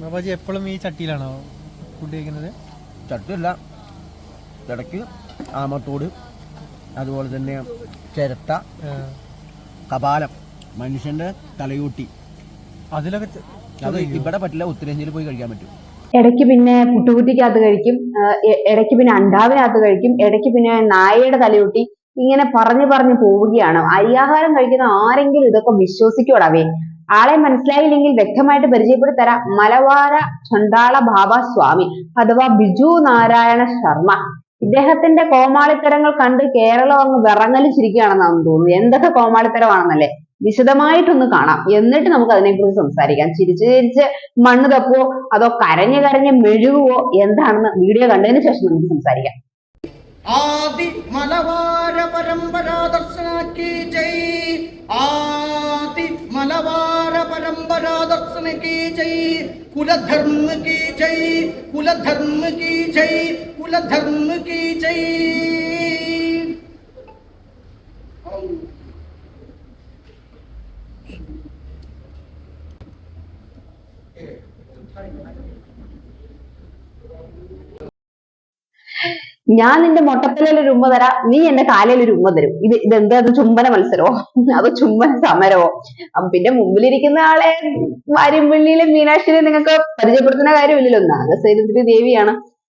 ബാബാജി എപ്പോഴും ഈ ചട്ടിയിലാണോ ഫുഡ് കഴിക്കുന്നത്? ചട്ടിയല്ല. ഇടയ്ക്ക് ആമത്തോട് അതുപോലെ തന്നെ ചിരട്ട കപാലം മനുഷ്യന്റെ തലയൂട്ടി. അതിലൊക്കെ അത് ഇവിടെ പറ്റില്ല ഉത്തരേന്ത്യയിൽ പോയി കഴിക്കാൻ പറ്റും. ഇടയ്ക്ക് പിന്നെ പുട്ടുകുറ്റിക്കകത്ത് കഴിക്കും ഇടയ്ക്ക് പിന്നെ അണ്ടാവിനകത്ത് കഴിക്കും ഇടയ്ക്ക് പിന്നെ നായയുടെ തലയൂട്ടി. ഇങ്ങനെ പറഞ്ഞു പറഞ്ഞു പോവുകയാണ്. അരിയാഹാരം കഴിക്കുന്ന ആരെങ്കിലും ഇതൊക്കെ വിശ്വസിക്കോടാവേ ആളെ മനസ്സിലായില്ലെങ്കിൽ വ്യക്തമായിട്ട് പരിചയപ്പെടുത്തരാം. മലവാര ചണ്ടാള ബാബ സ്വാമി അഥവാ ബിജു നാരായണ ശർമ്മ. ഇദ്ദേഹത്തിന്റെ കോമാളിത്തരങ്ങൾ കണ്ട് കേരളം അങ്ങ് വിറങ്ങലിച്ചിരിക്കുകയാണെന്നാണ് തോന്നുന്നു. എന്തൊക്കെ കോമാളിത്തരമാണെന്നല്ലേ? വിശദമായിട്ടൊന്ന് കാണാം. എന്നിട്ട് നമുക്ക് അതിനെക്കുറിച്ച് സംസാരിക്കാം. ചിരിച്ചു ചിരിച്ച് മണ്ണ് തപ്പുവോ അതോ കരഞ്ഞു കരഞ്ഞ് മെഴുകുവോ എന്താണെന്ന് വീഡിയോ കണ്ടതിന് ശേഷം നമുക്ക് സംസാരിക്കാം. आदि मलवार परंपरा दर्शन की जय। आदि मलवार परंपरा दर्शन की जय। कुल धर्म की जय कुल धर्म की जय कुल धर्म की जय। ഞാൻ നിന്റെ മൊട്ടത്തലയിൽ ഒരു ഉമ്മ തരാം. നീ എന്റെ കാലയിൽ ഒരു ഉമ്മ തരും. ഇത് ഇത് എന്താ അത് ചുംബന മത്സരമോ? അതോ ചുംബന സമരമോ? പിന്നെ മുമ്പിലിരിക്കുന്ന ആളെ വാര്യമ്പള്ളിയിലെ മീനാക്ഷിനെ നിങ്ങൾക്ക് പരിചയപ്പെടുത്തുന്ന കാര്യമില്ലല്ലോ. നാഗസൈരന്തി ദേവിയാണ്.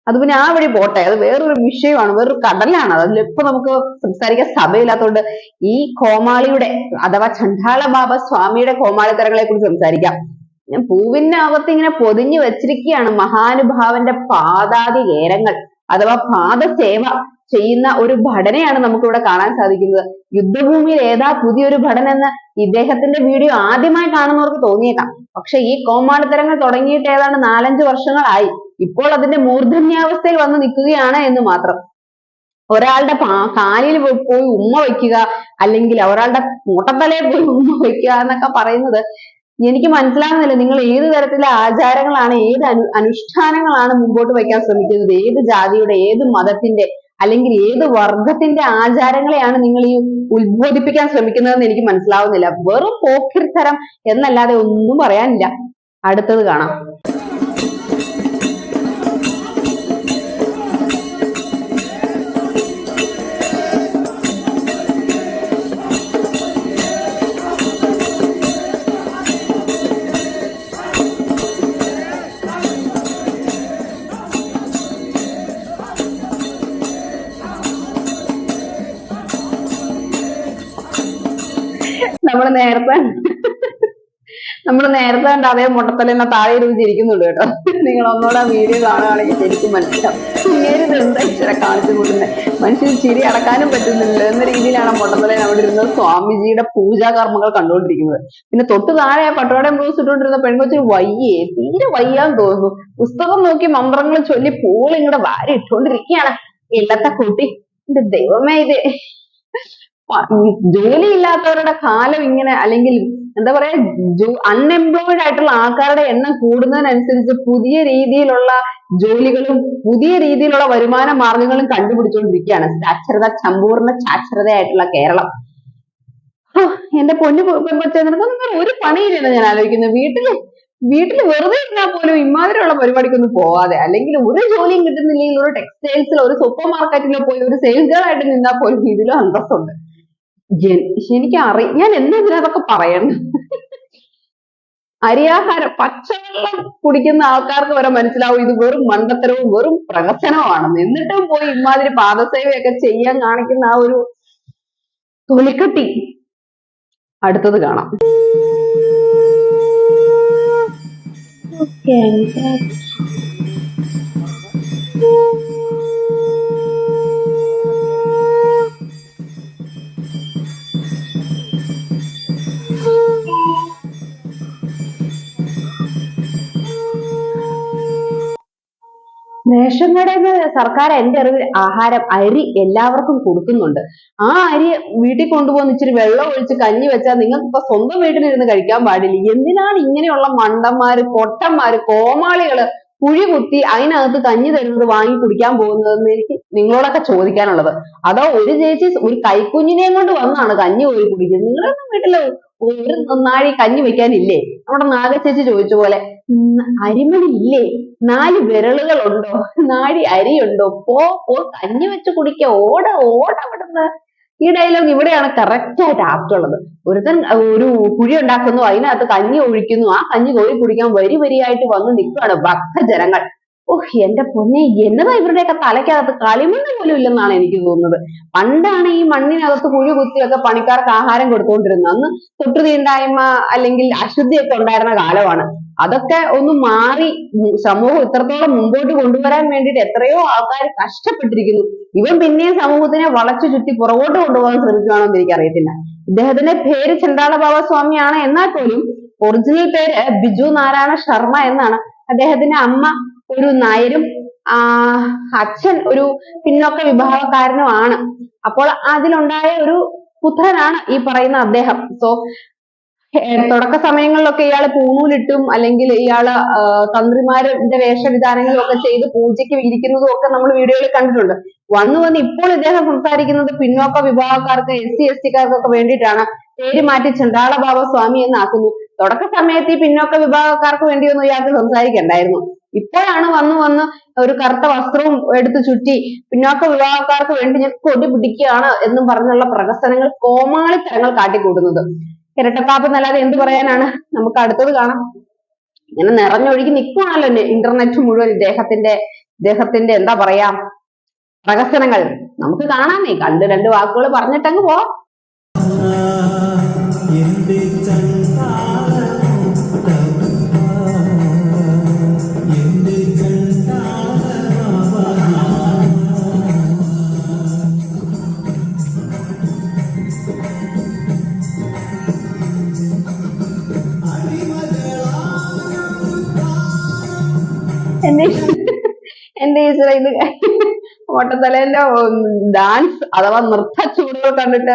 അത് പിന്നെ ആ വഴി പോട്ടെ. അത് വേറൊരു വിഷയമാണ് വേറൊരു കടലാണ്. അതിൽ ഇപ്പൊ നമുക്ക് സംസാരിക്കാൻ സഭയില്ലാത്തതുകൊണ്ട് ഈ കോമാളിയുടെ അഥവാ ചണ്ടാള ബാബ സ്വാമിയുടെ കോമാളിത്തരങ്ങളെ കുറിച്ച് സംസാരിക്കാം. പൂവിന്റെ അകത്ത് ഇങ്ങനെ പൊതിഞ്ഞു വെച്ചിരിക്കുകയാണ്. മഹാനുഭാവന്റെ പാതാതി കേരങ്ങൾ അഥവാ പാദസേവ ചെയ്യുന്ന ഒരു ഭടനെയാണ് നമുക്കിവിടെ കാണാൻ സാധിക്കുന്നത്. യുദ്ധഭൂമിയിൽ ഏതാ പുതിയൊരു ഭടൻ എന്ന് ഇദ്ദേഹത്തിന്റെ വീഡിയോ ആദ്യമായി കാണുന്നവർക്ക് തോന്നിയേക്കാം. പക്ഷെ ഈ കോമാളിത്തരങ്ങൾ തുടങ്ങിയിട്ട് ഏതാണ്ട് നാലഞ്ച് വർഷങ്ങളായി. ഇപ്പോൾ അതിന്റെ മൂർധന്യാവസ്ഥയിൽ വന്ന് നിൽക്കുകയാണ് എന്ന് മാത്രം. ഒരാളുടെ കാലിൽ പോയി ഉമ്മ വയ്ക്കുക അല്ലെങ്കിൽ ഒരാളുടെ മുട്ടത്തലയിൽ പോയി ഉമ്മ വയ്ക്കുക എന്നൊക്കെ പറയുന്നത് എനിക്ക് മനസ്സിലാകുന്നില്ല നിങ്ങൾ ഏത് തരത്തിലെ ആചാരങ്ങളാണ് ഏത് അനു അനുഷ്ഠാനങ്ങളാണ് മുമ്പോട്ട് വയ്ക്കാൻ ശ്രമിക്കുന്നത്? ഏത് ജാതിയുടെ ഏത് മതത്തിന്റെ അല്ലെങ്കിൽ ഏത് വർഗത്തിന്റെ ആചാരങ്ങളെയാണ് നിങ്ങൾ ഈ ഉത്ബോധിപ്പിക്കാൻ ശ്രമിക്കുന്നതെന്ന് എനിക്ക് മനസ്സിലാവുന്നില്ല. വെറും പോക്കിരിത്തരം എന്നല്ലാതെ ഒന്നും പറയാനില്ല. അടുത്തത് കാണാം. നേരത്തെ നമ്മൾ നേരത്തെ കണ്ട അതേ മുട്ടത്തലെന്നെ താഴെ ഇരുന്ന് ചിരിക്കുന്നുള്ളൂ കേട്ടോ. നിങ്ങൾ ഒന്നുകൂടെ വീഡിയോ കാണുകയാണെങ്കിൽ ശരിക്കും മനസ്സിലാവും. ഇത് എന്താ ഇച്ചിരി കാണിച്ചു കൂടുന്നത് മനുഷ്യന് ചിരി അടക്കാനും പറ്റുന്നില്ല. എന്ന രീതിയിലാണ് മുട്ടത്തലയിൽ അവിടെ ഇരുന്ന് സ്വാമിജിയുടെ പൂജാകർമ്മങ്ങൾ കണ്ടുകൊണ്ടിരിക്കുന്നത്. പിന്നെ തൊട്ട് താഴെ പട്ടോടം ബ്ലൂസ് ഇട്ടുകൊണ്ടിരുന്ന പെൺകൊച്ചിന് വയ്യേ. തീരെ വയ്യാൻ തോന്നുന്നു. പുസ്തകം നോക്കി മന്ത്രങ്ങൾ ചൊല്ലി പൂളിങ്ങടെ വാരി ഇട്ടുകൊണ്ടിരിക്കുകയാണ് ഇല്ലത്തെ കൂട്ടി. എന്റെ ദൈവമേ ഇത്. പ- ഈ ജോലി ഇല്ലാത്തവരുടെ കാലം ഇങ്ങനെ അല്ലെങ്കിൽ എന്താ പറയാ ജോ അൺഎംപ്ലോയിഡ് ആയിട്ടുള്ള ആൾക്കാരുടെ എണ്ണം കൂടുന്നതിനനുസരിച്ച് പുതിയ രീതിയിലുള്ള ജോലികളും പുതിയ രീതിയിലുള്ള വരുമാന മാർഗങ്ങളും കണ്ടുപിടിച്ചുകൊണ്ടിരിക്കുകയാണ് സാക്ഷരത സമ്പൂർണ സാക്ഷരതയായിട്ടുള്ള കേരളം. എന്റെ പൊന്നു പെൺകൊച്ചെ നിനക്കൊന്നും വേറെ ഒരു പണിയില്ലെന്ന് ഞാൻ ആലോചിക്കുന്നത് വീട്ടിൽ വീട്ടിൽ വെറുതെ ഇരുന്നാൽ പോലും ഇമാതിരിയുള്ള പരിപാടിക്കൊന്നും പോവാതെ അല്ലെങ്കിൽ ഒരു ജോലിയും കിട്ടുന്നില്ലെങ്കിൽ ഒരു ടെക്സ്റ്റൈൽസിലോ ഒരു സൂപ്പർ മാർക്കറ്റിലോ പോയി ഒരു സെയിൽസ് ഗേൾ ആയിട്ട് നിന്നാൽ പോലും ഇതിലും അന്തസ്സുണ്ട്. എനിക്ക് ഞാൻ എന്തെങ്കിലും അതൊക്കെ പറയണ്ട. അരിയാഹാരം പച്ചവെള്ളം കുടിക്കുന്ന ആൾക്കാർക്ക് വരെ മനസ്സിലാവും ഇത് വെറും മണ്ടത്തരവും വെറും പ്രഹസനവുമാണെന്ന്. എന്നിട്ടും പോയി ഇമാതിരി പാദസേവയൊക്കെ ചെയ്യാൻ കാണിക്കുന്ന ആ ഒരു തുലിക്കട്ടി അടുത്തത് കാണാം. റേഷൻ കടയിൽ സർക്കാർ എന്റെ അറിവിൽ ആഹാരം അരി എല്ലാവർക്കും കൊടുക്കുന്നുണ്ട്. ആ അരി വീട്ടിൽ കൊണ്ടുപോകുന്ന ഇച്ചിരി വെള്ളം ഒഴിച്ച് കഞ്ഞി വെച്ചാൽ നിങ്ങൾക്ക് ഇപ്പൊ സ്വന്തം വീട്ടിലിരുന്ന് കഴിക്കാൻ പാടില്ല. എന്തിനാണ് ഇങ്ങനെയുള്ള മണ്ടന്മാര് പൊട്ടന്മാര് കോമാളികൾ കുഴി കുത്തി അതിനകത്ത് കഞ്ഞി തരുന്നത് വാങ്ങി കുടിക്കാൻ പോകുന്നതെന്ന് എനിക്ക് നിങ്ങളോടൊക്കെ ചോദിക്കാനുള്ളത്. അതോ ഒരു ചേച്ചി ഒരു കൈക്കുഞ്ഞിനെയും കൊണ്ട് വന്നാണ് കഞ്ഞി കോരി കുടിക്കുന്നത്? നിങ്ങളൊന്നും വീട്ടിൽ ഒരു നാഴി കഞ്ഞി വെക്കാനില്ലേ നമ്മുടെ നാഗച്ചേച്ചി ചോദിച്ച പോലെ "ഉം, അരിമണി ഇല്ലേ നാല് വിരലുകളുണ്ടോ നാഴി അരിയുണ്ടോ? പോ പോ കഞ്ഞി വെച്ച് കുടിക്ക. ഓട ഓട അവിടുന്ന്. ഈ ഡയലോഗ് ഇവിടെയാണ് കറക്റ്റ് ആയിട്ട് ആപ്റ്റ് ഉള്ളത്. ഒരുത്തൻ ഒരു കുഴി ഉണ്ടാക്കുന്നു അതിനകത്ത് കഞ്ഞി ഒഴിക്കുന്നു. ആ കഞ്ഞി കോരി കുടിക്കാൻ വരി വരിയായിട്ട് വന്ന് നിൽക്കുകയാണ് ഭക്തജനങ്ങൾ. ഓഹ് എന്റെ പൊന്നെ എന്നതാ ഇവരുടെയൊക്കെ തലയ്ക്കകത്ത് കളിമണ്ണ് പോലും ഇല്ലെന്നാണ് എനിക്ക് തോന്നുന്നത്. പണ്ടാണ് ഈ മണ്ണിനകത്ത് കുഴി കുത്തിയൊക്കെ പണിക്കാർക്ക് ആഹാരം കൊടുത്തുകൊണ്ടിരുന്നത് അന്ന് തൊട്ടു തീണ്ടായ്മ അല്ലെങ്കിൽ അശുദ്ധിയൊക്കെ ഉണ്ടായിരുന്ന കാലമാണ്. അതൊക്കെ ഒന്ന് മാറി സമൂഹം ഇത്രത്തോളം മുമ്പോട്ട് കൊണ്ടുവരാൻ വേണ്ടിയിട്ട് എത്രയോ ആൾക്കാർ കഷ്ടപ്പെട്ടിരിക്കുന്നു. ഇവൻ പിന്നെയും സമൂഹത്തിനെ വളച്ചു ചുറ്റി പുറകോട്ട് കൊണ്ടുപോകാൻ ശ്രമിക്കുകയാണോ എന്ന് എനിക്കറിയത്തില്ല. ഇദ്ദേഹത്തിന്റെ പേര് ചണ്ടാള ബാബ സ്വാമിയാണ് എന്നാൽ പോലും ഒറിജിനൽ പേര് ബിജു നാരായണ ശർമ്മ എന്നാണ് അദ്ദേഹത്തിന്റെ അമ്മ ഒരു നായരും ആ അച്ഛൻ ഒരു പിന്നോക്ക വിഭാഗക്കാരനുമാണ്. അപ്പോൾ അതിലുണ്ടായ ഒരു പുത്രനാണ് ഈ പറയുന്ന അദ്ദേഹം. സോ തുടക്ക സമയങ്ങളിലൊക്കെ ഇയാൾ പൂണൂലിട്ടും അല്ലെങ്കിൽ ഇയാൾ തന്ത്രിമാരുടെ വേഷവിധാനങ്ങളും ഒക്കെ ചെയ്ത് പൂജയ്ക്ക് ഇരിക്കുന്നതും ഒക്കെ നമ്മൾ വീഡിയോയിൽ കണ്ടിട്ടുണ്ട്. വന്നു വന്ന് ഇപ്പോൾ ഇദ്ദേഹം സംസാരിക്കുന്നത് പിന്നോക്ക വിഭാഗക്കാർക്ക് എസ് സി എസ് ടിക്കാർക്കൊക്കെ വേണ്ടിയിട്ടാണ്. പേര് മാറ്റി ചണ്ടാള ബാബ സ്വാമി എന്നാക്കുന്നു. തുടക്ക സമയത്ത് ഈ പിന്നോക്ക വിഭാഗക്കാർക്ക് വേണ്ടിയൊന്നും ഇയാൾക്ക് സംസാരിക്കണ്ടായിരുന്നു. ഇപ്പോഴാണ് വന്നു വന്ന് ഒരു കറുത്ത വസ്ത്രവും എടുത്ത് ചുറ്റി പിന്നോക്ക വിഭാഗക്കാർക്ക് വേണ്ടി ഞാൻ കൊടി പിടിക്കുകയാണ് എന്നും പറഞ്ഞുള്ള പ്രകസനങ്ങൾ കോമാളിത്തരങ്ങൾ കാട്ടിക്കൂട്ടുന്നത്. ഇരട്ടത്താപ്പ് എന്നല്ലാതെ എന്ത് പറയാനാണ്? നമുക്ക് അടുത്തത് കാണാം. ഇങ്ങനെ നിറഞ്ഞൊഴുകി നിൽക്കുവാണല്ലോ ഇന്റർനെറ്റ് മുഴുവൻ ഇദ്ദേഹത്തിന്റെ ഇദ്ദേഹത്തിന്റെ എന്താ പറയാ പ്രകസനങ്ങൾ നമുക്ക് കാണാമേ കണ്ട് രണ്ട് വാക്കുകൾ പറഞ്ഞിട്ടങ്ങ് പോവാം. എന്റെ ഈശ്വര ഇത് ഓട്ടത്തലേന്റെ ഡാൻസ് അഥവാ നൃത്ത ചുവടുകൾ കണ്ടിട്ട്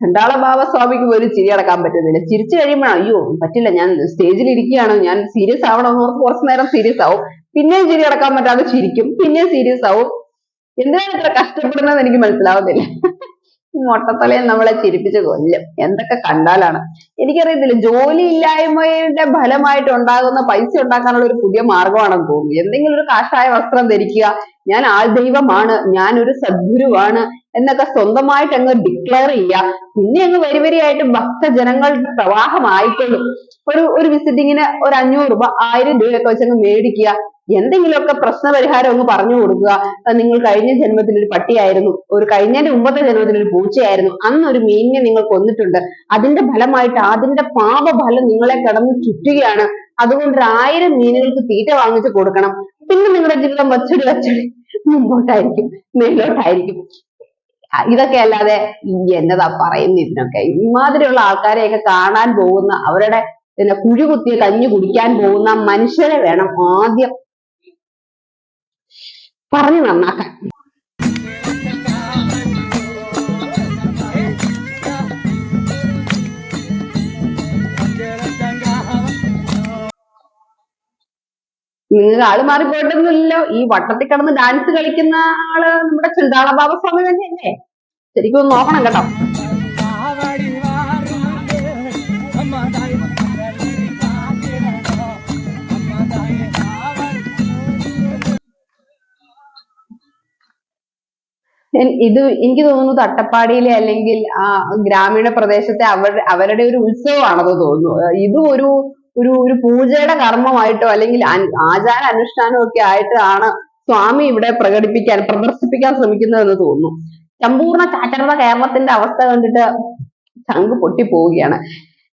ചണ്ടാള ബാബ സ്വാമിക്ക് പോലും ചിരി അടക്കാൻ പറ്റുന്നില്ല. ചിരിച്ചു കഴിയുമ്പോഴാണ് അയ്യോ പറ്റില്ല ഞാൻ സ്റ്റേജിൽ ഇരിക്കുകയാണ് ഞാൻ സീരിയസ് ആവണം ഓർത്ത് കുറച്ചു നേരം സീരിയസ് ആവും. പിന്നെയും ചിരി അടക്കാൻ പറ്റാതെ ചിരിക്കും പിന്നെയും സീരിയസ് ആവും. എന്തിനാണ് ഇത്ര കഷ്ടപ്പെടുന്നത് എനിക്ക് മനസ്സിലാവുന്നില്ല. മൊട്ടത്തലയും നമ്മളെ ചിരിപ്പിച്ച് കൊല്ലും. എന്തൊക്കെ കണ്ടാലാണ്. എനിക്കറിയത്തില്ല ജോലി ഇല്ലായ്മയുടെ ഫലമായിട്ട് ഉണ്ടാകുന്ന പൈസ ഉണ്ടാക്കാനുള്ള ഒരു പുതിയ മാർഗമാണെന്ന് തോന്നുന്നു. എന്തെങ്കിലും ഒരു കാഷായ വസ്ത്രം ധരിക്കുക ഞാൻ ആൾ ദൈവമാണ് ഞാൻ ഒരു സദ്ഗുരുവാണ് എന്നൊക്കെ സ്വന്തമായിട്ട് അങ്ങ് ഡിക്ലെയർ ചെയ്യുക. പിന്നെ അങ്ങ് വരി വരിയായിട്ട് ഭക്തജനങ്ങളുടെ പ്രവാഹമായിക്കൊള്ളും. ഒരു ഒരു വിസിറ്റിങ്ങിന് ഒരു അഞ്ഞൂറ് രൂപ ആയിരം രൂപയൊക്കെ വെച്ച് അങ്ങ് മേടിക്കുക. എന്തെങ്കിലുമൊക്കെ പ്രശ്നപരിഹാരം ഒന്ന് പറഞ്ഞു കൊടുക്കുക. നിങ്ങൾ കഴിഞ്ഞ ജന്മത്തിൽ ഒരു പട്ടിയായിരുന്നു. ഒരു കഴിഞ്ഞതിന്റെ മുമ്പത്തെ ജന്മത്തിൽ ഒരു പൂച്ചയായിരുന്നു. അന്ന് ഒരു മീനിനെ നിങ്ങൾ കൊന്നിട്ടുണ്ട്. അതിന്റെ ഫലമായിട്ട് അതിന്റെ പാപഫലം നിങ്ങളെ കടന്ന് ചുറ്റുകയാണ്. അതുകൊണ്ട് ഒരു ആയിരം മീനുകൾക്ക് തീറ്റ വാങ്ങിച്ചു കൊടുക്കണം. പിന്നെ നിങ്ങളുടെ ജീവിതം വച്ചടി വച്ചടി മുമ്പോട്ടായിരിക്കും മേലോട്ടായിരിക്കും. ഇതൊക്കെ അല്ലാതെ എന്നതാ പറയുന്ന ഇതിനൊക്കെ? ഇമാതിരിയുള്ള ആൾക്കാരെയൊക്കെ കാണാൻ പോകുന്ന അവരുടെ പിന്നെ കുഴി കുത്തിയ കഞ്ഞി കുടിക്കാൻ പോകുന്ന മനുഷ്യരെ വേണം ആദ്യം പറഞ്ഞു നന്നാക്കാൻ. നിങ്ങൾക്ക് ആൾ മാറിപ്പോയിട്ടൊന്നുമില്ലല്ലോ ഈ വട്ടത്തിൽ കിടന്ന് ഡാൻസ് കളിക്കുന്ന ആൾ നമ്മുടെ ചുണ്ടാള ബാബ സ്വാമി തന്നെയല്ലേ? ശരിക്കും ഒന്ന് നോക്കണം കേട്ടോ. ഇത് എനിക്ക് തോന്നുന്നു തട്ടപ്പാടിയിലെ അല്ലെങ്കിൽ ആ ഗ്രാമീണ പ്രദേശത്തെ അവർ അവരുടെ ഒരു ഉത്സവമാണെന്ന് തോന്നുന്നു. ഇത് ഇതും ഒരു ഒരു ഒരു പൂജയുടെ കർമ്മമായിട്ടോ അല്ലെങ്കിൽ ആചാര അനുഷ്ഠാനം ഒക്കെ ആയിട്ടാണ് സ്വാമി ഇവിടെ പ്രകടിപ്പിക്കാൻ പ്രദർശിപ്പിക്കാൻ ശ്രമിക്കുന്നതെന്ന് തോന്നുന്നു. സമ്പൂർണ ചാറ്റർത കേരളത്തിന്റെ അവസ്ഥ കണ്ടിട്ട് ചങ്ക് പൊട്ടിപ്പോവുകയാണ്.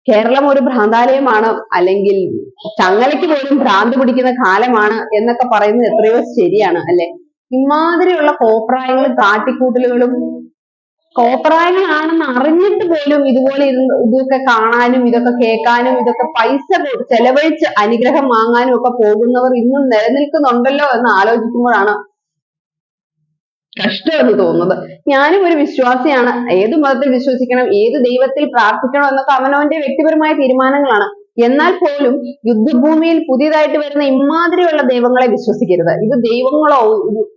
കേരളം ഒരു ഭ്രാന്താലയമാണ് അല്ലെങ്കിൽ ചങ്ങലയ്ക്ക് പോലും ഭ്രാന്ത് പിടിക്കുന്ന കാലമാണ് എന്നൊക്കെ പറയുന്നത് എത്രയോ ശരിയാണ് അല്ലെ? ഇമാതിരിയുള്ള കോപ്രായങ്ങളും കാട്ടിക്കൂട്ടലുകളും കോപ്രായങ്ങളാണെന്ന് അറിഞ്ഞിട്ട് പോലും ഇതുപോലെ ഇതൊക്കെ കാണാനും ഇതൊക്കെ കേൾക്കാനും ഇതൊക്കെ പൈസ ചെലവഴിച്ച് അനുഗ്രഹം വാങ്ങാനും ഒക്കെ പോകുന്നവർ ഇന്നും നിലനിൽക്കുന്നുണ്ടല്ലോ എന്ന് ആലോചിക്കുമ്പോഴാണ് കഷ്ടം എന്ന് തോന്നുന്നത്. ഞാനും ഒരു വിശ്വാസിയാണ്. ഏത് മതത്തിൽ വിശ്വസിക്കണം ഏത് ദൈവത്തിൽ പ്രാർത്ഥിക്കണം എന്നൊക്കെ അവനവന്റെ വ്യക്തിപരമായ തീരുമാനങ്ങളാണ്. എന്നാൽ പോലും യുദ്ധഭൂമിയിൽ പുതിയതായിട്ട് വരുന്ന ഇമാതിരിയുള്ള ദൈവങ്ങളെ വിശ്വസിക്കരുത്. ഇത് ദൈവങ്ങളോ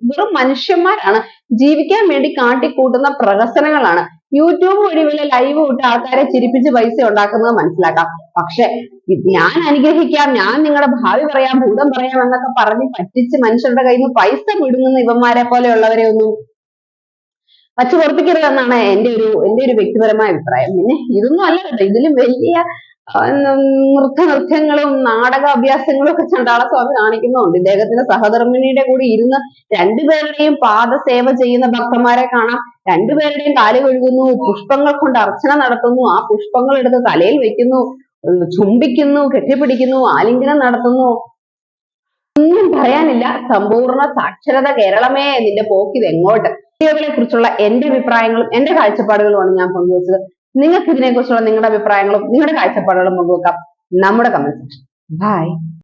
വെറും മനുഷ്യന്മാരാണ് ജീവിക്കാൻ വേണ്ടി കാട്ടിക്കൂട്ടുന്ന പ്രഹസനങ്ങളാണ്. യൂട്യൂബ് വഴി വല്ല ലൈവ് വിട്ട് ആൾക്കാരെ ചിരിപ്പിച്ച് പൈസ ഉണ്ടാക്കുന്നത് മനസ്സിലാക്കാം. പക്ഷെ ഞാൻ അനുഗ്രഹിക്കാം ഞാൻ നിങ്ങളുടെ ഭാവി പറയാം ഭൂതം പറയാം എന്നൊക്കെ പറഞ്ഞ് പറ്റിച്ച് മനുഷ്യരുടെ കയ്യിൽ നിന്ന് പൈസ പിടുങ്ങുന്ന ഇവന്മാരെ പോലെയുള്ളവരെ ഒന്നും വച്ച് എന്റെ ഒരു എന്റെ ഒരു വ്യക്തിപരമായ അഭിപ്രായം. പിന്നെ ഇതൊന്നും അല്ല കേട്ടോ. ഇതിലും വലിയ ആ, ഉം, നൃത്ത നൃത്യങ്ങളും നാടക അഭ്യാസങ്ങളും ഒക്കെ ചണ്ടാളസ്വാമി കാണിക്കുന്നുണ്ട്. ഇദ്ദേഹത്തിന്റെ സഹധർമ്മിണിയുടെ കൂടെ ഇരുന്ന് രണ്ടുപേരുടെയും പാദസേവ ചെയ്യുന്ന ഭക്തന്മാരെ കാണാം. രണ്ടുപേരുടെയും കാൽ കഴുകുന്നു പുഷ്പങ്ങൾ കൊണ്ട് അർച്ചന നടത്തുന്നു. ആ പുഷ്പങ്ങൾ എടുത്ത് തലയിൽ വെക്കുന്നു ചുംബിക്കുന്നു കെട്ടിപ്പിടിക്കുന്നു ആലിംഗനം നടത്തുന്നു. ഒന്നും പറയാനില്ല. സമ്പൂർണ സാക്ഷരത കേരളമേ നിന്റെ പോക്കിത് എങ്ങോട്ട്? കുറിച്ചുള്ള എന്റെ അഭിപ്രായങ്ങളും എന്റെ കാഴ്ചപ്പാടുകളുമാണ് ഞാൻ പങ്കുവച്ചത്. നിങ്ങൾക്ക് ഇതിനെക്കുറിച്ചുള്ള നിങ്ങളുടെ അഭിപ്രായങ്ങളും നിങ്ങളുടെ കാഴ്ചപ്പാടുകളും പങ്കുവെക്കാം. നമ്മുടെ കമന്റ് സെക്ഷൻ ബൈ